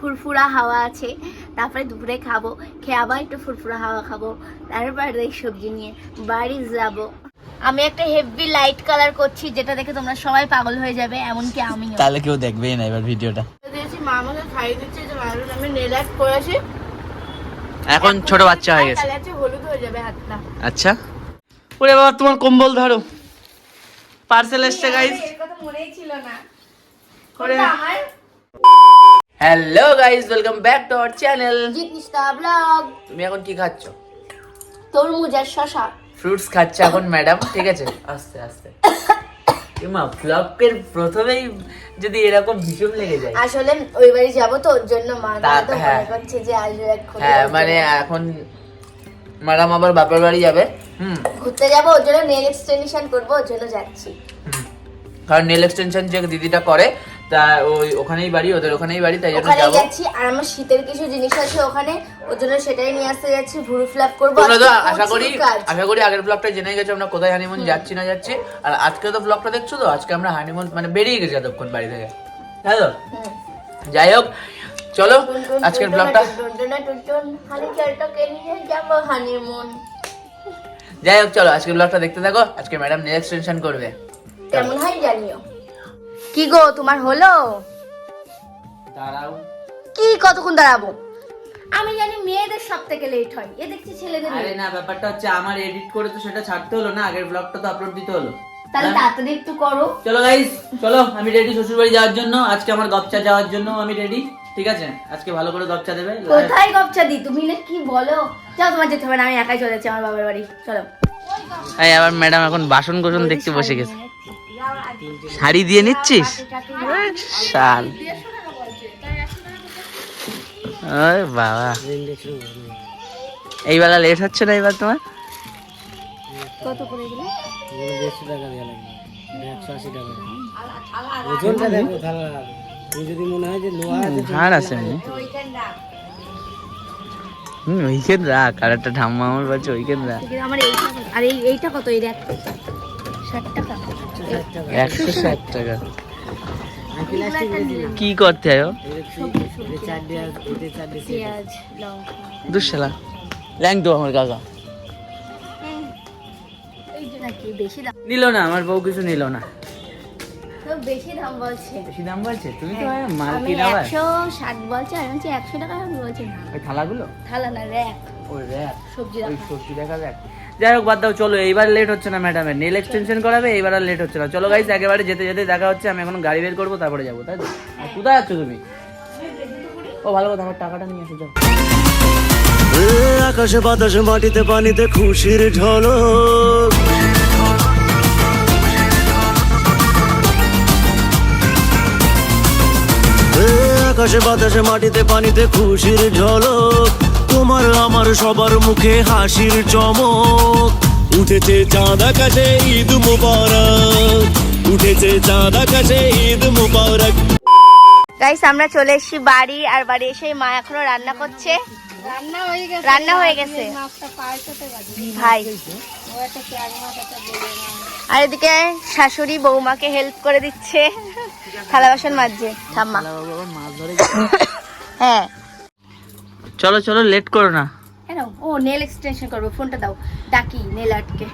ফুরফুরা হাওয়া আছে তারপরে দুপুরে খাব খেয়ে আবার একটু ফুরফুরা হাওয়া খাব তারপরে এই সবজি নিয়ে বাড়ি যাব। আমি একটা হেভি লাইট কালার করছি যেটা দেখে তোমরা সবাই পাগল হয়ে যাবে এমনকি আমি তাহলে কেউ দেখবেই না এবার ভিডিওটা। দিয়েছি মা আমাকে খাইয়ে দিচ্ছে যে মানুষ আমি নেল আর্ট করেছি এখন ছোট বাচ্চা হয়ে গেছে। তাহলে হচ্ছে হলুদ হয়ে যাবে হাতটা। আচ্ছা। ওরে বাবা তোমার কম্বল ধরো। পার্সেল এসছে গাইস এর কথা মনেই ছিল না। করে আমার। Hello guys welcome back to our channel জিতনিস্তা blog তুমি এখন কি খাচ্ছ? তরমুজ আর শশা। ফ্রুটস খাচ্ছে এখন ম্যাডাম ঠিক আছে? আস্তে আস্তে। এমা ব্লগের প্রথমেই যদি এরকম ভীষণ লেগে যায়। আসলে ওই বাড়ি যাব তো ওর জন্য মা তা- তো হ্যাঁ। মনে করছে যে আসবে এখন হ্যাঁ মানে এখন ম্যাডাম আবার বাপের বাড়ি যাবে। হুম। ঘুরতে যাব ওর জন্য নেল এক্সটেনশন করব ওর জন্য যাচ্ছি। কারণ নেল এক্সটেনশন যে দিদিটা করে তা ওই ওখানেই বাড়ি ওদের ওখানেই বাড়ি তাই জন্য ওখানে যাচ্ছি আর আমার শীতের কিছু জিনিস আছে ওখানে ওর জন্য সেটাই নিয়ে আসতে যাচ্ছি ভুরু ফ্ল্যাপ করব। তোমরা তো আশা করি আশা করি আগের ব্লগটা জেনে গেছো আমরা কোথায় হানিমুন যাচ্ছি না যাচ্ছি। আর আজকে তো ব্লগটা দেখছ তো? আজকে আমরা হানিমুন মানে বেরিয়ে গেছি এতক্ষণ বাড়ি থেকে। তাই তো? যাই হোক চলো আজকের ব্লগটা যাই হোক চলো আজকের ব্লগটা দেখতে থাকো। আজকে ম্যাডাম নেল এক্সটেনশন করবে। কেমন হয় জানিও। কি গো তোমার হলো? দাঁড়াও। কি কতক্ষণ দাঁড়াবো? আমি জানি মেয়েদের সব থেকে লেট হয়। এ দেখছি ছেলেদের আরে না ব্যাপারটা হচ্ছে আমার এডিট করে তো সেটা ছাড়তে হলো না আগের ব্লগটা তো আপলোড দিতে হলো। তাহলে হ্যাঁ? তাড়াতাড়ি একটু করো। চলো গাইস চলো আমি রেডি শ্বশুর বাড়ি যাওয়ার জন্য আজকে আমার গপচা যাওয়ার জন্য আমি রেডি ঠিক আছে? আজকে ভালো করে গপচা দেবে। কোথায় গপছা দি? তুমি না কি বলো? যাও তোমার যেতে হবে না আমি একাই চলে যাচ্ছি আমার বাবার বাড়ি। চলো। এই আবার ম্যাডাম এখন বাসন কোসন দেখতে বসে গেছে। শাড়ি দিয়ে নিচ্ছিস? শাল। বাবা। এইবেলা লেট হচ্ছে না এবার তোমার? কত করে দিলে দেড়শো টাকা দেওয়া লাগবে। একশো আশি টাকা। ওজনটা দেখো ভালো যদি মনে হয় যে লোহা আছে আছে হুম ওইখান রাখ। আর একটা ঠাম্মা আমার বলছে ওইখান রাখ আমার এইটা কত? আর এই এইটা কত? এই দেখ। ষাট টাকা। একশো ষাট টাকা। কি করতে হয় দুঃশালা। ল্যাং তো আমার কাকা দাম নিল না আমার বউ কিছু নিল না। বেশি দাম বলছে। বেশি দাম বলছে? তুমি তো হ্যাঁ, মাল কিনা আবার। একশো ষাট বলছে আমি বলছি একশো টাকা বলছি না। ওই থালাগুলো? থালা না র্যাক। ওই র্যাক। সবজি রাখা। সবজি দেখা যাক যাই হোক, বাদ দাও, চলো, এইবার লেট হচ্ছে না ম্যাডামের নেল এক্সটেনশন করাবে, এইবার আর লেট হচ্ছে না। চলো গাইস একেবারে যেতে যেতে দেখা হচ্ছে, আমি এখন গাড়ি বের করব, তারপরে যাব, তাই আর কোথায় যাচ্ছ তুমি? ও, ভালো কথা, আমার টাকাটা নিয়ে এসো, যাও। আকাশে বাতাসে মাটিতে পানিতে খুশির ঝলক। আকাশে বাতাসে মাটিতে পানিতে খুশির ঝলক। তোমার আমার সবার মুখে হাসির চমক। উঠেছে চাঁদ আকাশে ঈদ মুবারক। উঠেছে চাঁদ আকাশে ঈদ মুবারক। গাইস আমরা চলে এসেছি বাড়ি আর বাড়ি এসে মা এখনও রান্না করছে। রান্না হয়ে গেছে। রান্না হয়ে গেছে। ভাই। আর এদিকে শাশুড়ি বৌমাকে হেল্প করে দিচ্ছে। থালা বাসন মাজছে। ঠাম্মা হ্যাঁ। চলো চলো লেট করো না। ও নেল এক্সটেনশন করব ফোনটা দাও। ডাকি নেল আর্টকে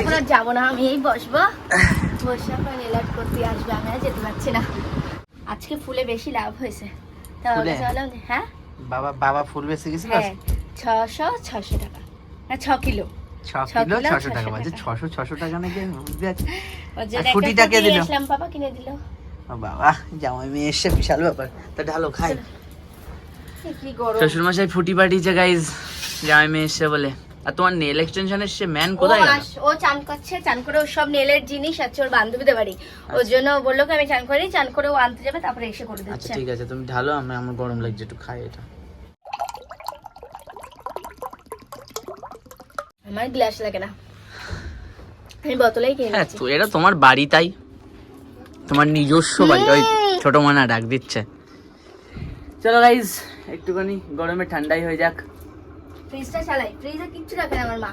এখন যাব না আমি এই বসবো। বসে আপনার নেল আর্ট করতে আসবে আমি আর যেতে পারছি না। আজকে ফুলে বেশি লাভ হয়েছে। তা যে, হ্যাঁ? বাবা বাবা ফুল বেশি গেছিল? হ্যাঁ ছশো ছশো টাকা। না ছ কিলো। ছশো টাকা বাজে ছশো ছশো টাকা নাকি? বুঝতে পারছি। ওর জন্য আর একটা ফুটিটা কে ফুটি দিল? আসলাম কিনে দিল। ও বাবা জামাই মেয়ে এসে বিশাল ব্যাপার। তা ঢালো খাই। শ্বশুর মশাই ফুটি পাঠিয়েছে গাইজ জামাই মেয়ে এসছে বলে। আর তোমার নেল এক্সটেনশন এসছে ম্যান কোথায় ও চান করছে চান করে ওর সব নেলের জিনিস আছে ওর বান্ধবীদের বাড়ি। ওর জন্য বলল কি আমি চান করি চান করে ও আনতে যাবে তারপরে এসে করে আচ্ছা দিচ্ছে ঠিক আছে তুমি ঢালো আমি আমার গরম লাগছে একটু খাই এটা। আমার গ্লাস লাগে না। আমি বোতলেই কিনে হ্যাঁ তো এটা তোমার বাড়ি তাই? তোমার নিজস্ব বাড়ি ওই। ছোট মানা ডাক দিচ্ছে। চলো গাইজ একটুখানি গরমে ঠান্ডাই হয়ে যাক। ফ্রিজটা চালাই। ফ্রিজে কিচ্ছু রাখে না আমার মা।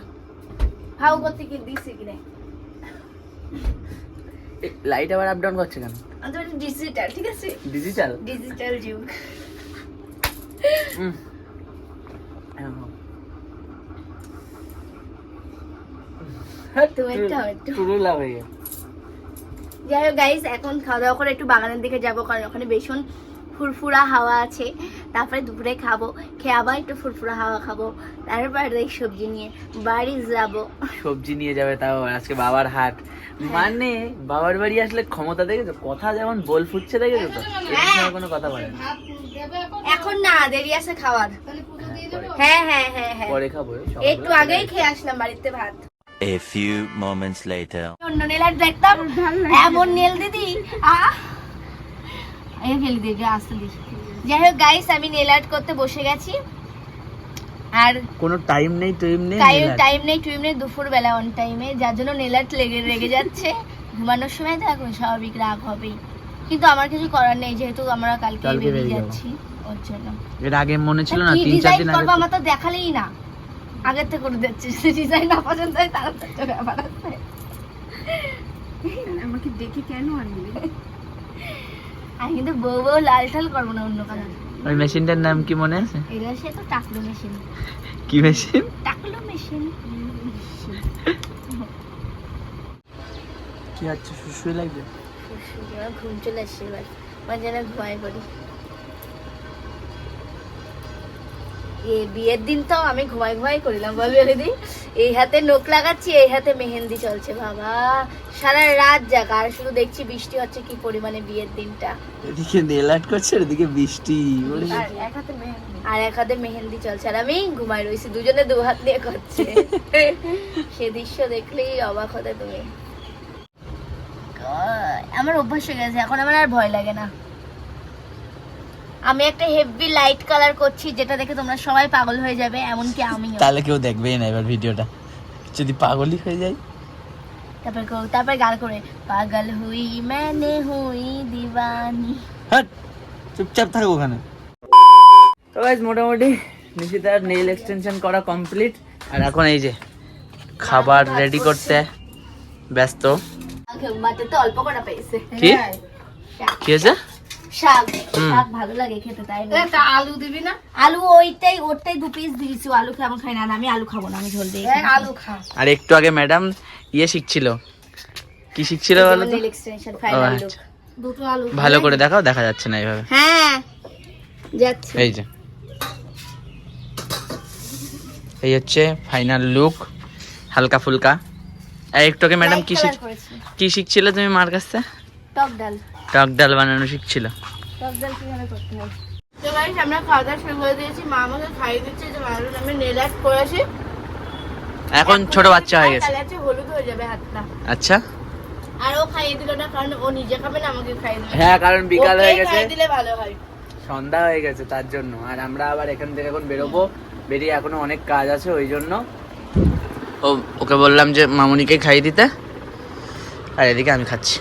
ভাও করতে কি দিছি কিনে? লাইট আবার আপ ডাউন করছে কেন? আমি তো ডিজিটাল ঠিক আছে? ডিজিটাল ডিজিটাল যুগ। যাই হোক গাইস এখন খাওয়া দাওয়া করে একটু বাগানের দিকে যাব কারণ ওখানে ভীষণ ফুরফুরা হাওয়া আছে। তারপরে দুপুরে খাব খেয়ে আবার একটু ফুরফুরা হাওয়া খাব তারপর সবজি নিয়ে বাড়ি যাব। সবজি নিয়ে যাবে তাও আজকে বাবার হাট। মানে বাবার বাড়ি আসলে ক্ষমতা দেখেছ? কথা যেমন বল ফুটছে দেখেছ তো? কোনো কথা বলে এখন না দেরি আছে খাওয়ার। হ্যাঁ হ্যাঁ হ্যাঁ হ্যাঁ। পরে খাব একটু আগেই খেয়ে আসলাম বাড়িতে ভাত। A few moments later. অন্য নেল দেখতাম এমন নেল দিদি আহ। এই ফেলে দিয়ে আসতে দিস। যাই হোক গাইস আমি নেল আর্ট করতে বসে গেছি। আর কোনো টাইম নেই টাইম নেই টাইম টাইম নেই টুইম নেই দুপুর বেলা অন টাইমে যার জন্য নেল আর্ট লেগে রেগে যাচ্ছে। ঘুমানোর সময় তো এখন স্বাভাবিক রাগ হবেই। কিন্তু আমার কিছু করার নেই যেহেতু আমরা কালকে বেরিয়ে যাচ্ছি ওর জন্য। এর আগে মনে ছিল না কি তিন চার ডিজাইন দিন করব আগে আমার তো দেখালেই না। আগের থেকে করে দিচ্ছি। ডিজাইন না পছন্দ হয় তার ব্যাপার আছে। আমাকে দেখে কেন আনলি আমি কিন্তু বউ বউ লাল ঠাল করব না অন্য কালার ওই মেশিনটার নাম কি মনে আছে? এটা সে তো টাকলু মেশিন। কি মেশিন? টাকলু মেশিন। কি হচ্ছে? শুশুই লাগবে? ঘুম চলে আসছে এবার। মানে যেন ঘুমাই পড়ি। বিয়ের দিন তো আমি ঘুমাই ঘুমাই করিলাম। বল দিদি এই হাতে নোক লাগাচ্ছি এই হাতে মেহেন্দি চলছে বাবা। সারা রাত জাগা আর শুধু দেখছি বৃষ্টি হচ্ছে কি পরিমাণে বিয়ের দিনটা। এদিকে নেল আর্ট করছে এদিকে বৃষ্টি আর এক হাতে মেহেন্দি। আর এক হাতে মেহেন্দি চলছে আর আমি ঘুমাই রয়েছি দুজনে দু হাত নিয়ে করছে। সে দৃশ্য দেখলেই অবাক হতে তুমি। আমার অভ্যাস হয়ে গেছে এখন আমার আর ভয় লাগে না। আমি একটা হেভি লাইট কালার করছি যেটা দেখে তোমরা সবাই পাগল হয়ে যাবে এমনকি আমি তাহলে কেউ দেখবেই না এবার ভিডিওটা। যদি পাগলই হয়ে যায় তারপর কো- তারপর গান করে পাগল হুই মানে হুই দিওয়ানি। হাট! চুপচাপ থাকো ওখানে। তো গাইজ মোটামুটি নিশিতার নেইল এক্সটেনশন করা কমপ্লিট আর এখন এই যে খাবার রেডি করতে ব্যস্ত। মাঠে তো অল্প কটা পেয়েছে। কি? কি হয়েছে? শাক। শাক ভালো লাগে খেতে তাই না? আলু দিবি না? আলু ওইটাই ওরটাই দু পিস দিয়েছি। আলু খাই না আমি আলু খাব না আমি ঝোল দিয়ে আলু খা। আর একটু আগে ম্যাডাম ইয়ে শিখছিল। কি শিখছিল বলো তো? এক্সটেনশন ও, ফাইনাল আচ্ছা। দুটো আলু ভালো করে দেখাও দেখা যাচ্ছে না এইভাবে। হ্যাঁ যাচ্ছি। এই যে। এই হচ্ছে ফাইনাল লুক হালকা ফুলকা। আর একটু আগে ম্যাডাম কি শিখ কি শিখছিলে তুমি মার কাছে? টক ডাল। টক ডাল বানানো শিখছিল। টক ডাল কীভাবে করতে হয়? তো গাইস আমরা খাওয়া দাওয়া শুরু করে দিয়েছি। মা আমাকে খাইয়ে দিচ্ছে যে আমি নেল আর্ট করেছি এখন ছোট বাচ্চা হয়ে গেছে। তাহলে হলুদ হয়ে যাবে হাতটা। আচ্ছা। আর ও খাইয়ে দিল না কারণ ও নিজে খাবে না আমাকে খাইয়ে দিল হ্যাঁ কারণ বিকাল হয়ে গেছে। দিলে ভালো হয়। সন্ধ্যা হয়ে গেছে তার জন্য। আর আমরা আবার এখান থেকে এখন বেরোবো। বেরিয়ে এখনও অনেক কাজ আছে ওই জন্য। ও ওকে বললাম যে মামুনিকে খাইয়ে দিতে। আর এদিকে আমি খাচ্ছি।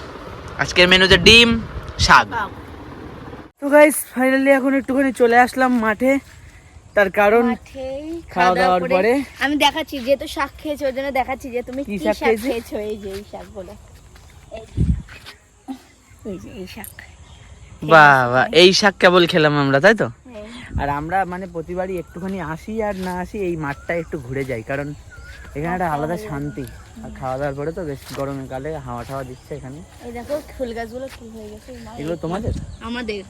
আজকের মেনুতে ডিম শাক। তো গাইস ফাইনালি এখন একটুখানি চলে আসলাম মাঠে। তার কারণ খাওয়া দাওয়ার পরে আমি দেখাচ্ছি যেহেতু শাক খেয়েছো ওর জন্য দেখাচ্ছি যে তুমি কি শাক খেয়েছো? এই যে এই শাকগুলো এই যে এই শাক। বাবা এই শাক কেবল খেলাম আমরা তাই তো? হ্যাঁ। আর আমরা মানে প্রতিবারই একটুখানি আসি আর না আসি এই মাঠটা একটু ঘুরে যাই কারণ এখানে একটা আলাদা শান্তি। আর খাওয়া দাওয়ার পরে তো বেশ গরমের কালে হাওয়া টাওয়া দিচ্ছে এখানে। এই দেখো ফুল গাছগুলো কি হয়ে গেছে? এগুলো তোমাদের? আমাদের।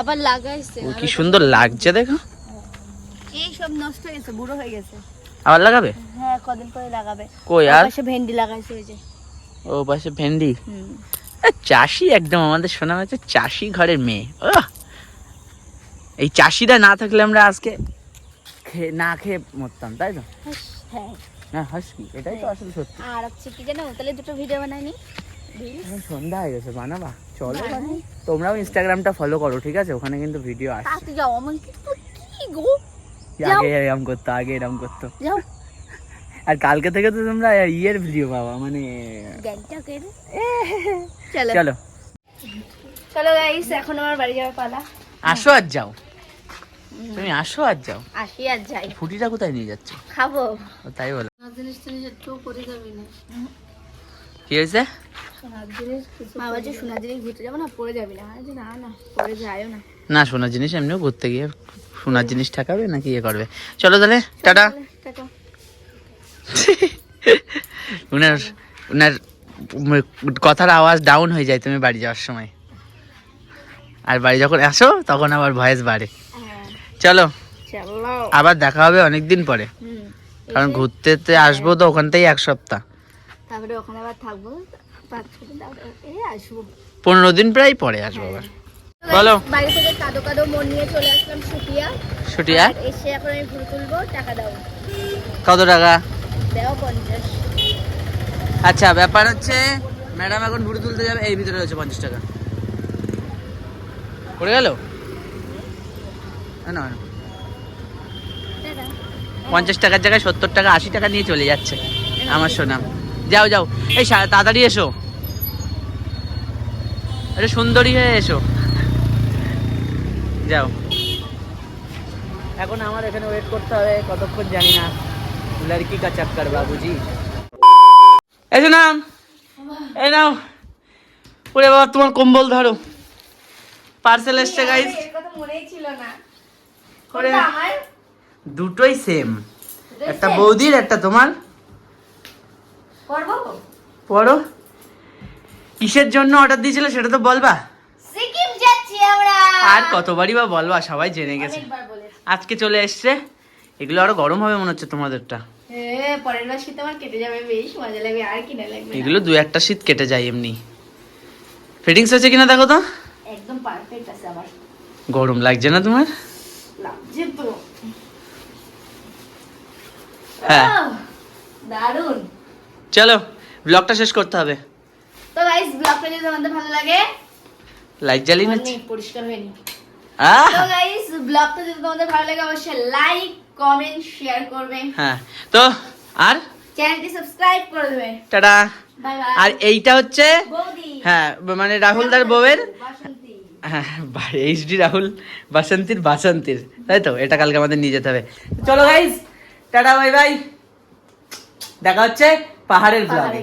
আবার লাগাইছে। কি সুন্দর লাগছে দেখো। এই সব নষ্ট হয়ে গেছে বুড়ো হয়ে গেছে। আবার লাগাবে? হ্যাঁ কদিন পরে লাগাবে। কই আর? পাশে ভেন্ডি লাগাইছে ওই যে। ও পাশে ভেন্ডি? চাষি একদম আমাদের শোনা হচ্ছে চাষি ঘরের মেয়ে! এই চাষিরা না থাকলে আমরা আজকে খেয়ে না খেয়ে মরতাম তাই তো? হ্যাঁ। না হাস কি এটাই তো আসলে সত্যি। আর হচ্ছে কি জানো তাহলে দুটো ভিডিও বানাইনি। সন্ধ্যা হয়ে গেছে বানাবা। চলো তোমরাও ইনস্টাগ্রামটা ফলো করো ঠিক আছে? ওখানে কিন্তু ভিডিও আসছে। যাও আমাকে তো কি গো? আগে এরকম করতো আগে এরকম করতো। যাও। আর কালকে থেকে তো তোমরা ইয়ের ভিডিও পাবা মানে চলো। চলো। চলো গাইস এখন আমার বাড়ি যাওয়ার পালা। আসো আর যাও। তুমি আসো আর যাও। আসি আর যাই। ফুটিটা কোথায় নিয়ে যাচ্ছ? খাব। তাই বলো। জিনিস জিনিস একটু করে যাবি না। কি হয়েছে? সোনার জিনিস কিছু মা বলছে সোনার জিনিস ঘুরতে যাব না পড়ে যাবি না। বলছি, না না পড়ে যায়ও না। না শোনা জিনিস এমনিও ঘুরতে গিয়ে সোনার জিনিস ঠেকাবে নাকি ইয়ে করবে? চলো তাহলে টাটা। টাটা। উনার উনার কথার আওয়াজ ডাউন হয়ে যায় তুমি বাড়ি যাওয়ার সময়। আর বাড়ি যখন আসো তখন আবার ভয়েস বাড়ে। চলো। আবার দেখা হবে অনেকদিন পরে। কারণ ঘুরতে আসব তো ওখান থেকেই এক সপ্তাহ। তারপরে ওখানে আবার থাকব। পনেরো দিন প্রায় পরে আসব আবার। বলো। বাড়ি থেকে কাদো কাদো মন নিয়ে চলে আসলাম সুটিয়া আর এসে এখন আমি ঘুরে তুলবো টাকা দাও। কত টাকা? দেও পঞ্চাশ। আচ্ছা ব্যাপার হচ্ছে ম্যাডাম এখন ঘুরে তুলতে যাবে এই ভিতরে রয়েছে পঞ্চাশ টাকা। পড়ে গেল? না, পঞ্চাশ টাকার জায়গায় সত্তর টাকা আশি টাকা নিয়ে চলে যাচ্ছে আমার সোনাম যাও যাও। এই তাড়াতাড়ি এসো। আরে সুন্দরী হয়ে এসো। যাও। এখন আমার এখানে ওয়েট করতে হবে কতক্ষণ জানি না। লড়কি কা চক্কর বাবুজি? এসো নাম। এই নাও। ওরে বাবা তোমার কম্বল ধরো। পার্সেল এসছে গাইস কথা মনেই ছিল না। দুটোই সেম একটা বৌদির একটা তোমার। পড়ো কিসের জন্য অর্ডার দিয়েছিল সেটা তো বলবা? সিকিম যাচ্ছি আমরা। আর কতবারই বা বলবা সবাই জেনে গেছে। আজকে চলে এসছে। এগুলো আরও গরম হবে মনে হচ্ছে তোমাদেরটা। পরের বার শীত আমার কেটে যাবে বেশ মজা লাগবে আর কিনা লাগবে এগুলো দু একটা শীত কেটে যায় এমনি। ফিটিংস হচ্ছে কিনা দেখো তো? একদম পারফেক্ট আছে আমার। গরম লাগছে না তোমার? দারুণ চলো ব্লগটা শেষ করতে হবে। তো গাইস ব্লগটা যদি তোমাদের ভালো লাগে লাইট জ্বালিয়ে নিচ্ছি। অনেক পরিষ্কার হয়নি! তো গাইস ব্লগটা যদি তোমাদের ভালো লাগে অবশ্যই লাইক কমেন্ট শেয়ার করবে। হ্যাঁ তো আর? চ্যানেলটি সাবস্ক্রাইব করে দেবে। টাটা। বাই আর এইটা হচ্ছে বৌদি। হ্যাঁ মানে রাহুলদার বউয়ের বাসন্তী। হ্যাঁ এইচডি রাহুল, বাসন্তীর বাসন্তীর, তাই তো? এটা কালকে আমাদের নিয়ে যেতে হবে। চলো ভাই টাটা ভাই ভাই দেখা হচ্ছে পাহাড়ের ব্লগে